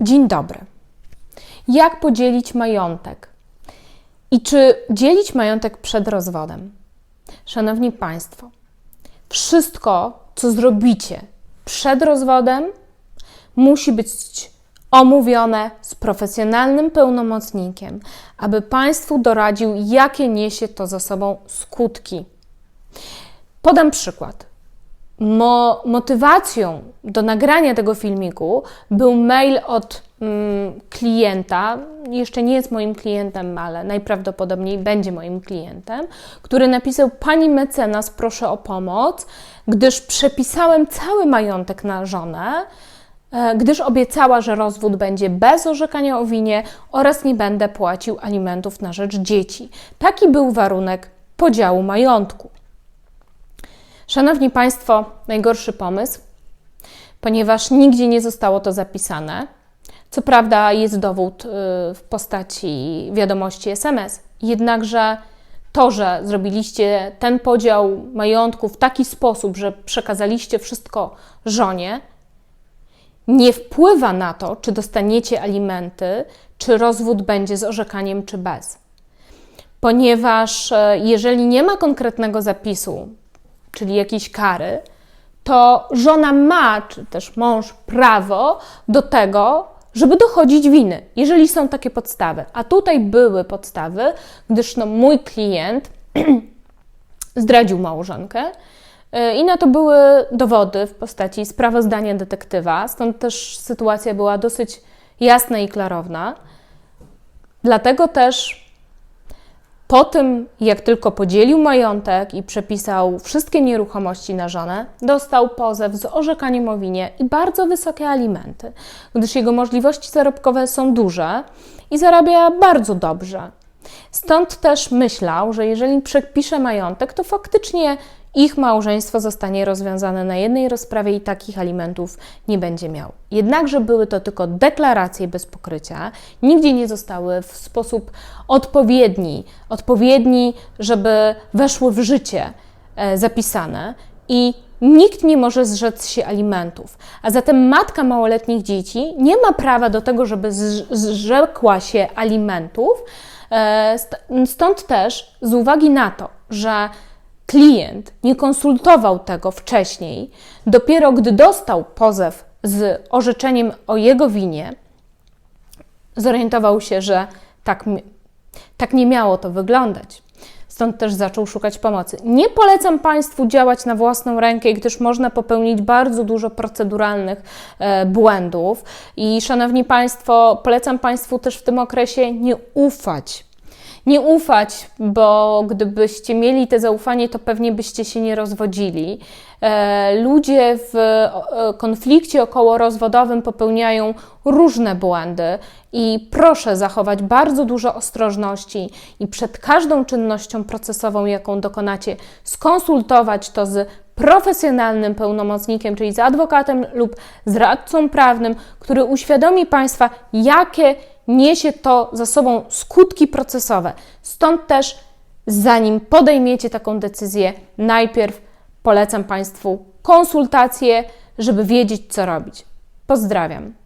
Dzień dobry. Jak podzielić majątek? I czy dzielić majątek przed rozwodem? Szanowni Państwo, wszystko, co zrobicie przed rozwodem, musi być omówione z profesjonalnym pełnomocnikiem, aby Państwu doradził, jakie niesie to za sobą skutki. Podam przykład. Mo motywacją do nagrania tego filmiku był mail od mm, klienta, jeszcze nie jest moim klientem, ale najprawdopodobniej będzie moim klientem, który napisał: Pani mecenas, proszę o pomoc, gdyż przepisałem cały majątek na żonę, e, gdyż obiecała, że rozwód będzie bez orzekania o winie oraz nie będę płacił alimentów na rzecz dzieci. Taki był warunek podziału majątku. Szanowni Państwo, najgorszy pomysł, ponieważ nigdzie nie zostało to zapisane. Co prawda jest dowód y, w postaci wiadomości SMS, jednakże to, że zrobiliście ten podział majątku w taki sposób, że przekazaliście wszystko żonie, nie wpływa na to, czy dostaniecie alimenty, czy rozwód będzie z orzekaniem, czy bez. Ponieważ e, jeżeli nie ma konkretnego zapisu, czyli jakiejś kary, to żona ma, czy też mąż, prawo do tego, żeby dochodzić winy, jeżeli są takie podstawy. A tutaj były podstawy, gdyż no, mój klient zdradził małżonkę y, i na to były dowody w postaci sprawozdania detektywa, stąd też sytuacja była dosyć jasna i klarowna. Dlatego też po tym, jak tylko podzielił majątek i przepisał wszystkie nieruchomości na żonę, dostał pozew z orzekaniem o winie i bardzo wysokie alimenty, gdyż jego możliwości zarobkowe są duże i zarabia bardzo dobrze. Stąd też myślał, że jeżeli przepisze majątek, to faktycznie ich małżeństwo zostanie rozwiązane na jednej rozprawie i takich alimentów nie będzie miał. Jednakże były to tylko deklaracje bez pokrycia, nigdzie nie zostały w sposób odpowiedni, odpowiedni, żeby weszły w życie e, zapisane i nikt nie może zrzec się alimentów. A zatem matka małoletnich dzieci nie ma prawa do tego, żeby zrzekła się alimentów. E, stąd też, z uwagi na to, że klient nie konsultował tego wcześniej, dopiero gdy dostał pozew z orzeczeniem o jego winie, zorientował się, że tak, tak nie miało to wyglądać. Stąd też zaczął szukać pomocy. Nie polecam Państwu działać na własną rękę, gdyż można popełnić bardzo dużo proceduralnych e, błędów. I szanowni Państwo, polecam Państwu też w tym okresie nie ufać nie ufać, bo gdybyście mieli te zaufanie, to pewnie byście się nie rozwodzili. E, ludzie w konflikcie okołorozwodowym popełniają różne błędy i proszę zachować bardzo dużo ostrożności i przed każdą czynnością procesową, jaką dokonacie, skonsultować to z profesjonalnym pełnomocnikiem, czyli z adwokatem lub z radcą prawnym, który uświadomi Państwa, jakie niesie to za sobą skutki procesowe. Stąd też, zanim podejmiecie taką decyzję, najpierw polecam Państwu konsultacje, żeby wiedzieć, co robić. Pozdrawiam.